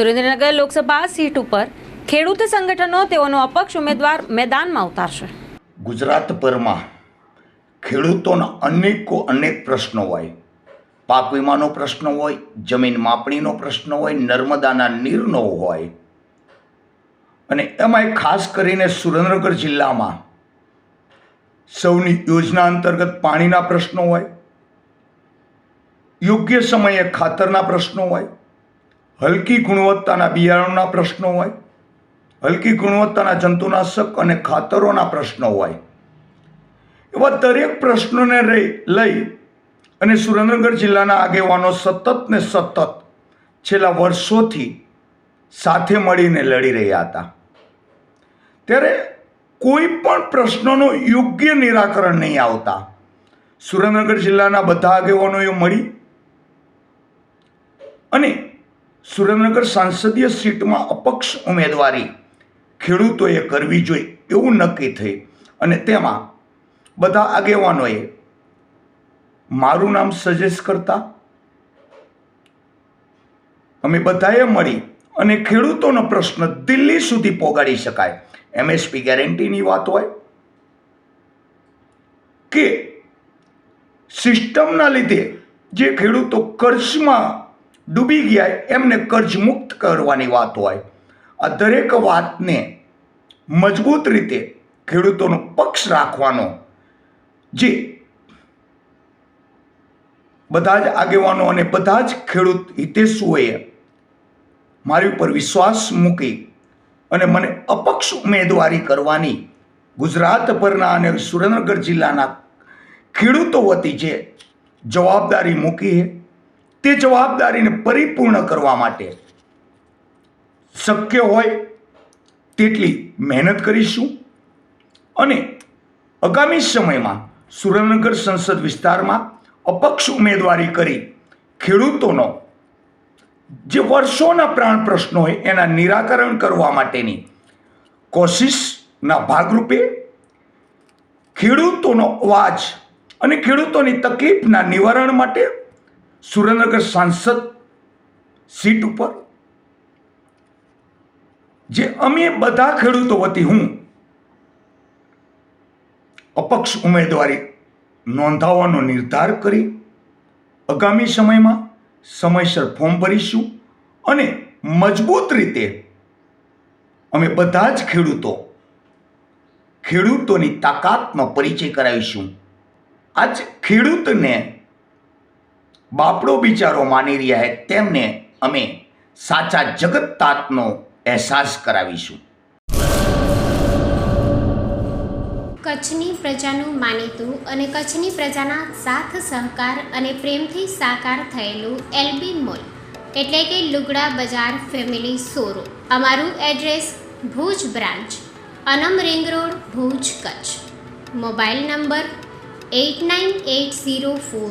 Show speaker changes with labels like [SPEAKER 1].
[SPEAKER 1] Surendranagar Lok Sabha seat ઉપર ખેડૂત સંગઠનો તેઓનો અપક્ષ ઉમેદવાર મેદાનમાં ઉતારશે.
[SPEAKER 2] ગુજરાતભરમાં ખેડૂતોના અનેકો અનેક પ્રશ્નો હોય. પાક વીમાનો પ્રશ્ન હોય, જમીન માપણીનો પ્રશ્ન હોય, નર્મદાના નીરનો હોય. અને એમાંય ખાસ કરીને સુરેન્દ્રનગર જિલ્લામાં સૌની યોજના અંતર્ગત પાણીના પ્રશ્નો હોય. યોગ્ય સમયે ખાતરના પ્રશ્નો હોય. હલકી ગુણવત્તાના બિયારણના પ્રશ્નો હોય, હલકી ગુણવત્તાના જંતુનાશક અને ખાતરોના પ્રશ્નો હોય. એવા દરેક પ્રશ્નોને લઈ અને સુરેન્દ્રનગર જિલ્લાના આગેવાનો સતત ને સતત છેલ્લા વર્ષોથી સાથે મળીને લડી રહ્યા હતા. ત્યારે કોઈ પણ પ્રશ્નોનું યોગ્ય નિરાકરણ નહીં આવતા. સુરેન્દ્રનગર જિલ્લાના બધા આગેવાનોએ મળી અને સુરેન્દ્રનગર સાંસદીય સીટમાં અપક્ષ ઉમેદવારી ખેડૂતોએ કરવી જોઈએ એવું નક્કી થઈ અને તેમાં બધા આગેવાનોએ મારું નામ સજેસ્ટ કરતા અમે બધાએ મળી અને ખેડૂતોનો પ્રશ્ન દિલ્હી સુધી પહોંચાડી શકાય. એમએસપી ગેરંટીની વાત હોય કે સિસ્ટમના લીધે જે ખેડૂતો કર્જમાં ડૂબી ગયા, એમને કર્જ મુક્ત કરવાની વાત હોય. આ દરેક વાતને મજબૂત રીતે ખેડૂતોનો પક્ષ રાખવાનો જે બધા જ આગેવાનો અને બધા જ ખેડૂત હિતેશુઓએ મારી ઉપર વિશ્વાસ મૂકી અને મને અપક્ષ ઉમેદવારી કરવાની ગુજરાતભરના અને સુરેન્દ્રનગર જિલ્લાના ખેડૂતો વતી જે જવાબદારી મૂકી છે તે જવાબદારીને પરિપૂર્ણ કરવા માટે શક્ય હોય તેટલી મહેનત કરીશું અને આગામી સમયમાં સુરેન્દ્રનગર સંસદ વિસ્તારમાં અપક્ષ ઉમેદવારી કરી ખેડૂતોનો જે વર્ષોના પ્રાણ પ્રશ્નો હોય એના નિરાકરણ કરવા માટેની કોશિશના ભાગરૂપે ખેડૂતોનો અવાજ અને ખેડૂતોની તકલીફના નિવારણ માટે સુરેન્દ્રનગર સાંસદ સીટ ઉપર, જે અમે બધા ખેડૂતો વતી હું અપક્ષ ઉમેદવારી નોંધાવવાનો નિર્ધાર કરી આગામી સમયમાં સમયસર ફોર્મ ભરીશું અને મજબૂત રીતે અમે બધા જ ખેડૂતો ખેડૂતોની તાકાતનો પરિચય કરાવીશું. આજ ખેડૂતને બાપડો બિચારો માની રહ્યા હે, તેમને અમે સાચા જગત તાતનો અહેસાસ કરાવીશું.
[SPEAKER 3] કચ્છની પ્રજાનું માનીતું અને કચ્છની પ્રજાના સાથ, સહકાર અને પ્રેમથી સાકાર થયેલું એલબી મોલ, એટલે કે લુગડા બજાર ફેમિલી સોરો અમારું address Bhuj branch, Anam ring road, Bhuj Kutch. Mobile number eight nine eight zero four